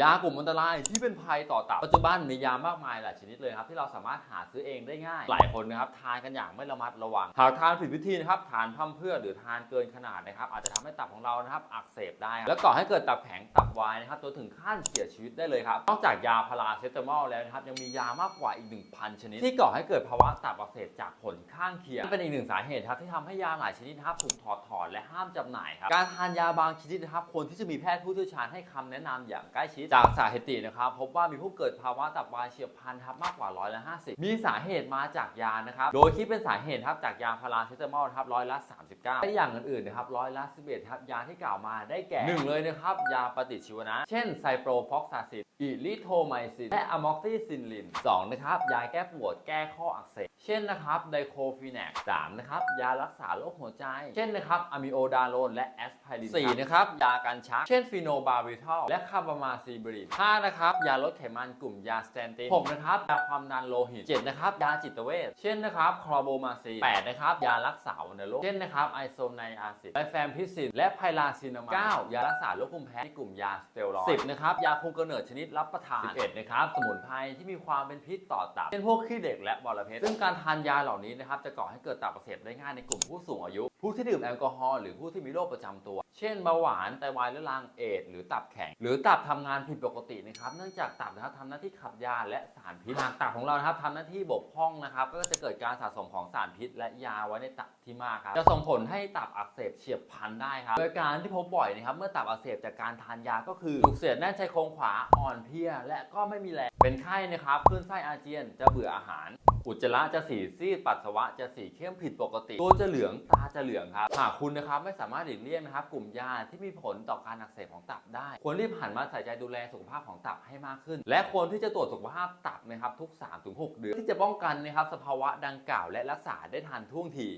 ยากลุ่มอันตรายที่เป็นภัยต่อตับปัจจุบันมียามากมายหลายชนิดเลยครับที่เราสามารถหาซื้อเองได้ง่าย หลายคนนะครับทานกันอย่างไม่ระมัดระวังหากทานผิดวิธีนะครับทานพร่ำเพื่อหรือทานเกินขนาดนะครับอาจจะทำให้ตับของเรานะครับอักเสบได้ และก่อให้เกิดตับแข็งตับวายนะครับจนถึงขั้นเสียชีวิตได้เลยครับนอกจากยาพาราเซตามอลแล้วนะครับยังมียามากกว่าอีก 1,000 ชนิด ที่ก่อให้เกิดภาวะตับอักเสบจากผลข้างเคียงเป็นอีกหนึ่งสาเหตุครับที่ทำให้ยาหลายชนิดนะครับถูกถอดถอนและห้ามจำหน่ายครับการทานยาบางชนิดนะครับควรที่จะมีแพทย์ผู้เชี่ยวชาญให้คำแนะนำอย่างใกล้ชิดจากสาเหตุนะครับพบว่ามีผู้เกิดภาวะตับวายเฉียบพลันครับมากกว่าร้อยละ50มีสาเหตุมาจากยานะครับโดยที่เป็นสาเหตุครับจากยาพาราเซตามอลครับร้อยละ 39และอย่างอื่นๆนะครับร้อยละ11ครับยาที่กล่าวมาได้แก่หนึ่งเลยนะครับยาปฏิชีวนะ เช่นไซโปรฟอกซาซินอิลิโทไมซินและอะม็อกซิซินลินสองนะครับยาแก้ปวดแก้ข้ออักเสบเช่นนะครับไดโคฟีแนกสามนะครับยารักษาโรคหัวใจ เช่นนะครับอะมิโอดาโลนและแอสไพรินสี่นะครับยากันชัก เช่นฟีโนบาริทอลและคาร์บามาซีบรินห้านะครับยาลดไขมันกลุ่มยาสเตนตินหกนะครับยาความดันโลหิตเจ็ดนะครับยาจิตเวชเช่นนะครับคลอโบมาซีแปดนะครับยารักษาวัณโรคเช่นนะครับไอโซไนอาซิดไลแฟมพิซินและไพลาซินามายเก้ายารักษาโรคภูมิแพ้ในกลุ่มยาสเตียรอยด์สิบนะครับยาคุมกำเนิดชนิดรับประทานสิบเอ็ดนะครับสมุนไพรที่มีความเป็นพิษต่อตับเช่นพวกขี้เด็กและบอระเพ็ดซึ่งการทานยาเหล่านี้นะครับจะก่อให้เกิดตับอักเสบได้ง่ายในกลุ่มผู้สูงอายุ ผู้ที่ดื่มแอลกอฮอล์หรือผู้ที่มีโรคประจำตัว เช่นเบาหวานไตวายเรื้อรังเอดหรือตับแข็ง หรือตับทำงานผิดปกตินะครับ เนื่องจากตับนะครับทำหน้าที่ขับยาและสารพิษหากตับของเรานะครับทำหน้าที่บกพร่องนะครับ ก็จะเกิดการสะสมของสารพิษ และยาไว้ในตับที่มากครับ จะส่งผลให้ตับอักเสบเฉียบพลันได้ครับ โดยการที่พบบ่อยนะครับ เมื่อตับอักเสบจากการทานยาก็คือจุกเสียดแน่นชายโครงขวาอ่อนเพลียและก็ไม่มีแรง เป็นไข้นะครับ คลื่นไส้อาเจียน จะเบื่ออาหาร อุจจาระจะสีซีดปัสสาวะจะสีเข้มผิดปกติตัวจะเหลืองตาจะเหลืองครับหากคุณนะครับไม่สามารถหลีกเลี่ยงนะครับ กลุ่มยาที่มีผลต่อการอักเสบของตับได้ ควรรีบหันมาใส่ใจดูแลสุขภาพของตับให้มากขึ้น และควรที่จะตรวจสุขภาพตับนะครับทุก 3-6 เดือน ที่จะป้องกันนะครับสภาวะดังกล่าวและรักษาได้ทันท่วงที